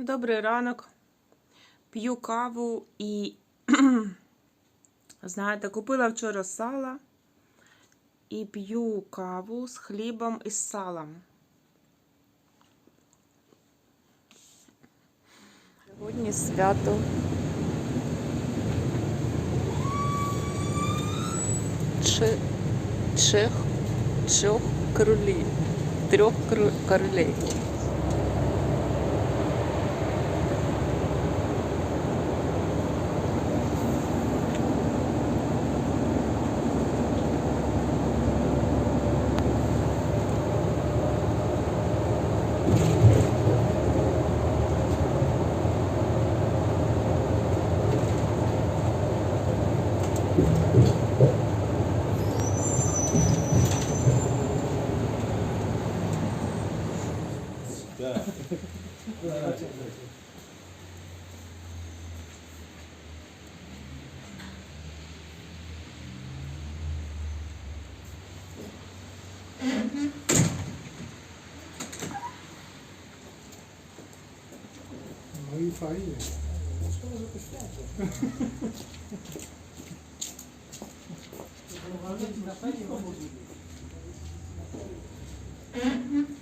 Добрий ранок. П'ю каву і, знаєте, купила вчора сала і п'ю каву з хлібом і з салом. Сьогодні свято. Чи, чех, чох королів. Трьох 没发现。怎么那么傻？哈哈哈哈哈。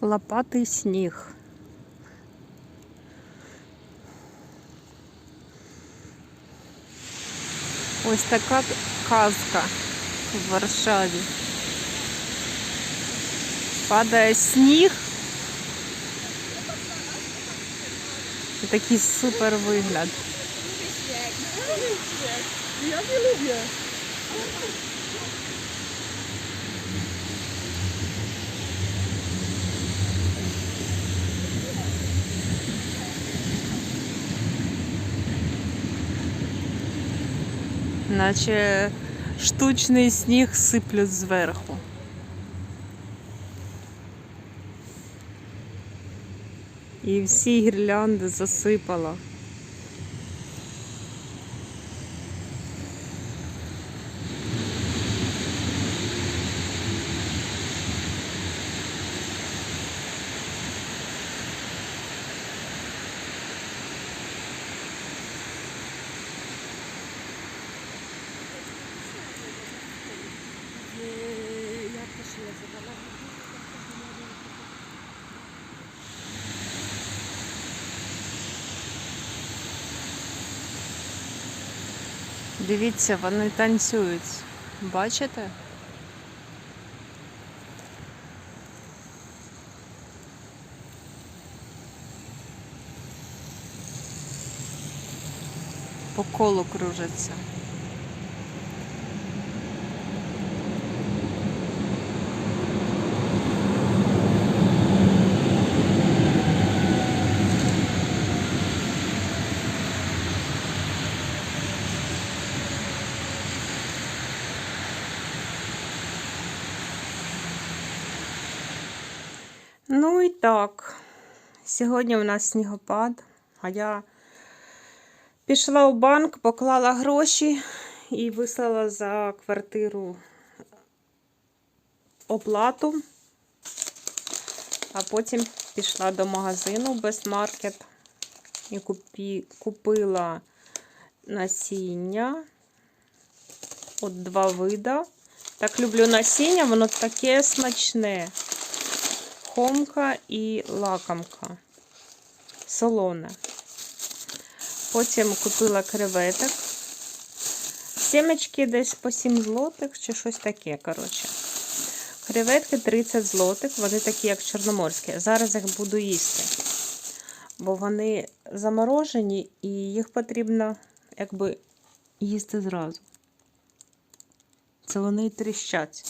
Лопатий сніг. Ось така казка в Варшаві. Падає сніг. І такий супер вигляд. Ja, nie lubię. Наче штучний сніг сиплють зверху. І всі гірлянди засипало. Дивіться, вони танцюють. Бачите? По колу кружаться. Ну і так. Сьогодні у нас снігопад, а я пішла у банк, поклала гроші і вислала за квартиру оплату, а потім пішла до магазину Бестмаркет і купі, купила насіння. От два вида. Так люблю насіння, воно таке смачне хомка і лакомка. Солоне. Потім купила креветок. Сімечки десь по 7 злотих чи щось таке, коротше. Креветки 30 злотих, вони такі, як чорноморські. Зараз їх буду їсти. Бо вони заморожені і їх потрібно якби їсти зразу. Це вони тріщать.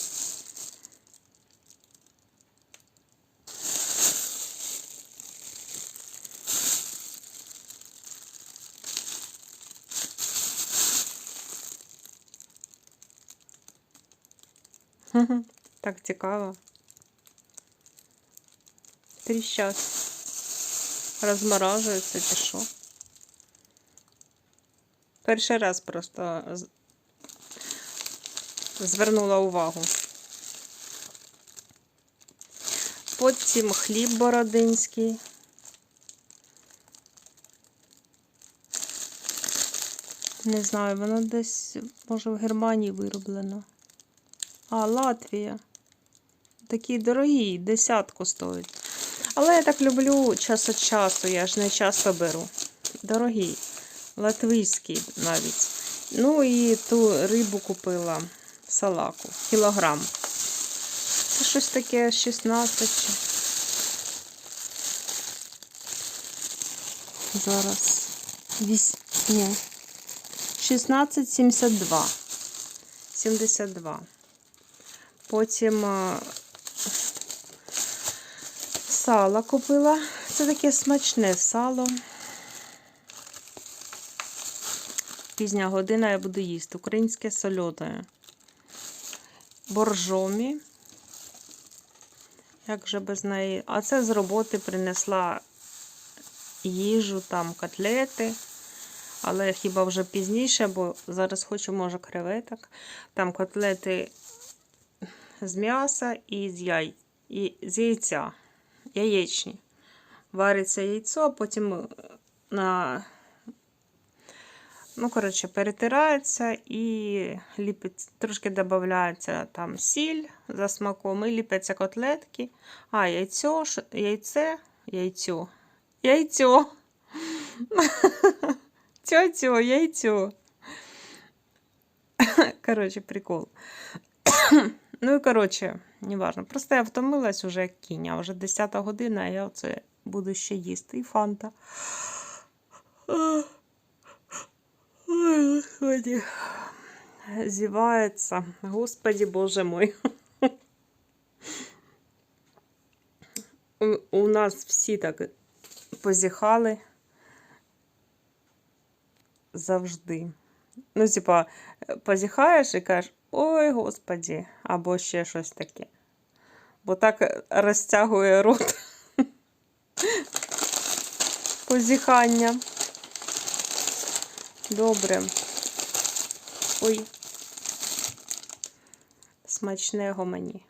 Так цікаво. Тріщать. Розморажуються чи що. Перший раз просто звернула увагу. Потім хліб бородинський. Не знаю, воно десь, може, в Германії вироблено. А, Латвія. Такий дорогий, десятку стоїть. Але я так люблю час від часу, я ж не часто беру. Дорогий, латвійський навіть. Ну і ту рибу купила салаку, кілограм. Це щось таке 16. Зараз. Вісь... Ні. 16,72. 72. Потім а, сало купила. Це таке смачне сало. Пізня година я буду їсти. Українське сольоне. Боржомі. Як же без неї? А це з роботи принесла їжу, там котлети. Але хіба вже пізніше, бо зараз хочу, може, креветок. Там котлети з м'яса і з, яй... і з яйця. Яєчні. Вариться яйцо, потім е, на. Ну, коротше, перетирається і ліпить, трошки додається там сіль за смаком, і ліпляться котлетки. А, яйцо, яйце, яйцо, яйцо. Тьотю, яйцо. Коротше, прикол. Ну і коротше, неважно. Просто я втомилась уже як кінь, а вже 10 година, а я оце буду ще їсти. І фанта. Ой. Зівається. Господи, боже мой. У нас всі так позіхали завжди. Ну, типа, позіхаєш і кажеш, ой, господі, або ще щось таке. Бо так розтягує рот. Позіхання. Добре. Ой. Смачного мені.